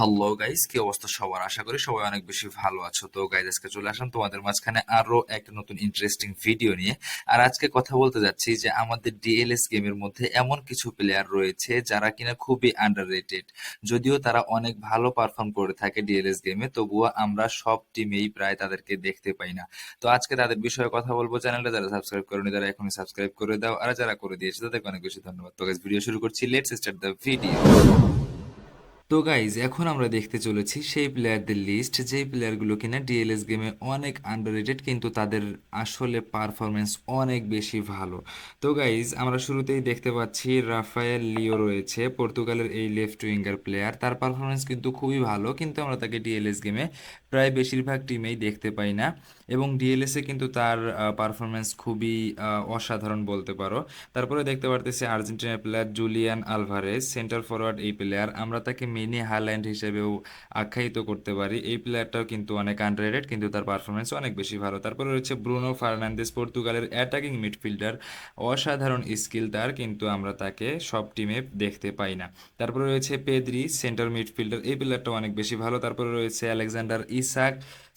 Hello guys কি অবস্থা সবার? আশা করি সবাই অনেক বেশি ভালো আছো। তো গাইজ আজকে চলে আসলাম তোমাদের মাঝখানে আরও একটা নতুন ইন্টারেস্টিং ভিডিও নিয়ে। আর আজকে কথা বলতে যাচ্ছি যে আমাদের ডিএলএস গেমের মধ্যে এমন কিছু প্লেয়ার রয়েছে যারা কিনা খুবই আন্ডাররেটেড যদিও তারা অনেক ভালো পারফর্ম করে থাকে ডিএলএস গেমে তবুও আমরা সব টিমেই প্রায় তাদেরকে দেখতে পাই না। তো, আজকে তাদের বিষয়ে কথা বলব। চ্যানেলটা যারা সাবস্ক্রাইব করেনি, তারা এখনই সাবস্ক্রাইব করে দাও। আর যারা করে দিয়েছে, তাদেরকে অনেক বেশি ধন্যবাদ। তো গাইজ ভিডিও শুরু করছি। লেটস স্টার্ট দ্য ভিডিও তো গাইজ এখন আমরা দেখতে চলেছি সেই প্লেয়ারদের লিস্ট যেই প্লেয়ারগুলো কিনা ডিএলএস গেমে অনেক আন্ডাররেটেড কিন্তু তাদের আসলে পারফরমেন্স অনেক বেশি ভালো। তো গাইজ আমরা শুরুতেই দেখতে পাচ্ছি রাফায়েল লিও রয়েছে, পর্তুগালের এই লেফট উইঙ্গার প্লেয়ার তার পারফরমেন্স কিন্তু খুবই ভালো, কিন্তু আমরা তাকে ডিএলএস গেমে প্রায় বেশিরভাগ টিমেই দেখতে পাই না। এবং ডিএলএসে কিন্তু তার পারফরমেন্স খুবই অসাধারণ বলতে পারো। তারপরে দেখতে পারতেছি আর্জেন্টিনার player Julian Alvarez centre forward এই প্লেয়ার আমরা তাকে মিনি হারল্যান্ড হিসেবেও আখ্যায়িত করতে পারি। এই প্লেয়ারটাও কিন্তু অনেক আন্ডাররেটেড কিন্তু তার পারফরমেন্স অনেক বেশি ভালো। তারপরে রয়েছে ব্রুনো ফার্নান্দেস পর্তুগালের অ্যাটাকিং মিডফিল্ডার অসাধারণ স্কিল তার, কিন্তু আমরা তাকে সব টিমে দেখতে পাই না। তারপরে রয়েছে পেদ্রি সেন্টার মিডফিল্ডার এই প্লেয়ারটা অনেক বেশি ভালো। তারপরে রয়েছে আলেকজান্ডার ইসাক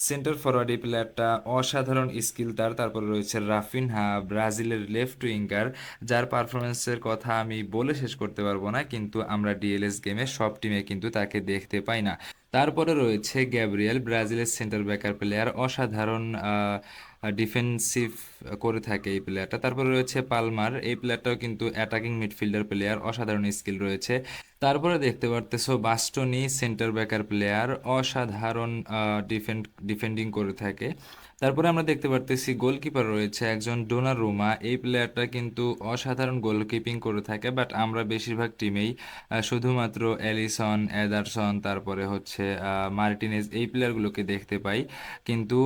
সেন্টার ফরওয়ার্ড এই প্লেয়ারটা অসাধারণ স্কিল তার। তারপরে রয়েছে রাফিনহা ব্রাজিলের লেফট উইঙ্গার যার পারফরমেন্সের কথা আমি বলে শেষ করতে পারব না, কিন্তু আমরা ডিএলএস গেমে সব টিমে কিন্তু তাকে দেখতে পাই না। তারপরে রয়েছে গ্যাব্রিয়েল ব্রাজিলের সেন্টার ব্যাকার প্লেয়ার অসাধারণ ডিফেন্সিভ করে থাকে এই প্লেয়ারটা তারপরে রয়েছে পালমার এই প্লেয়ারটাও কিন্তু অ্যাটাকিং মিডফিল্ডার প্লেয়ার অসাধারণ স্কিল রয়েছে। তারপরে দেখতে পারতেছো বাস্টনি সেন্টার ব্যাকার প্লেয়ার অসাধারণ ডিফেন্ড ডিফেন্ডিং করে থাকে। তারপরে আমরা দেখতে পারতেছি গোলকিপার রয়েছে একজন ডোনারুমা এই প্লেয়ারটা কিন্তু অসাধারণ গোলকিপিং করে থাকে বাট আমরা বেশিরভাগ টিমেই শুধুমাত্র অ্যালিসন এদারসন তারপরে হচ্ছে মার্টিনেজ এই প্লেয়ারগুলোকে দেখতে পাই। কিন্তু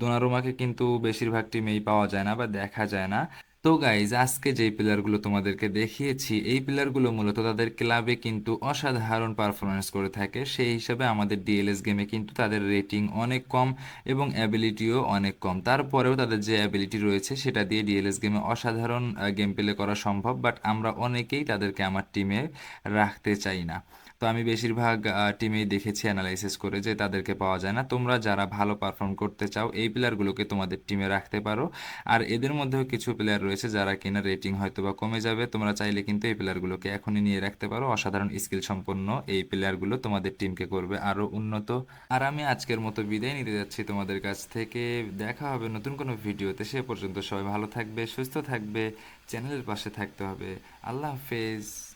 ডোনারুমাকে কিন্তু বেশিরভাগ টিমেই পাওয়া যায় না বা দেখা যায় না। তো গাইজ আজকে যেই প্লেয়ারগুলো তোমাদেরকে দেখিয়েছি, এই প্লেয়ারগুলো মূলত তাদের ক্লাবে কিন্তু অসাধারণ পারফরমেন্স করে থাকে। সেই হিসাবে আমাদের ডিএলএস গেমে কিন্তু তাদের রেটিং অনেক কম এবং অ্যাবিলিটিও অনেক কম। তারপরেও তাদের যে অ্যাবিলিটি রয়েছে, সেটা দিয়ে ডিএলএস গেমে অসাধারণ গেম প্লে করা সম্ভব বাট আমরা অনেকেই তাদেরকে আমার টিমে রাখতে চাই না। তো আমি বেশিরভাগ টিমেই দেখেছি অ্যানালাইসিস করে যে তাদেরকে পাওয়া যায় না। তোমরা যারা ভালো পারফর্ম করতে চাও, এই প্লেয়ারগুলোকে তোমাদের টিমে রাখতে পারো। আর এদের মধ্যেও কিছু প্লেয়ার রয়েছে যারা কিনা রেটিং হয়তো বা কমে যাবে। তোমরা চাইলে কিন্তু এই প্লেয়ারগুলোকে এখনই নিয়ে রাখতে পারো। অসাধারণ স্কিল সম্পন্ন এই প্লেয়ারগুলো তোমাদের টিমকে করবে আরও উন্নত। আর আমি আজকের মতো বিদায় নিতে যাচ্ছি তোমাদের কাছ থেকে। দেখা হবে নতুন কোনো ভিডিওতে। সে পর্যন্ত সবাই ভালো থাকবে, সুস্থ থাকবে, চ্যানেলের পাশে থাকতে হবে। আল্লাহ হাফেজ।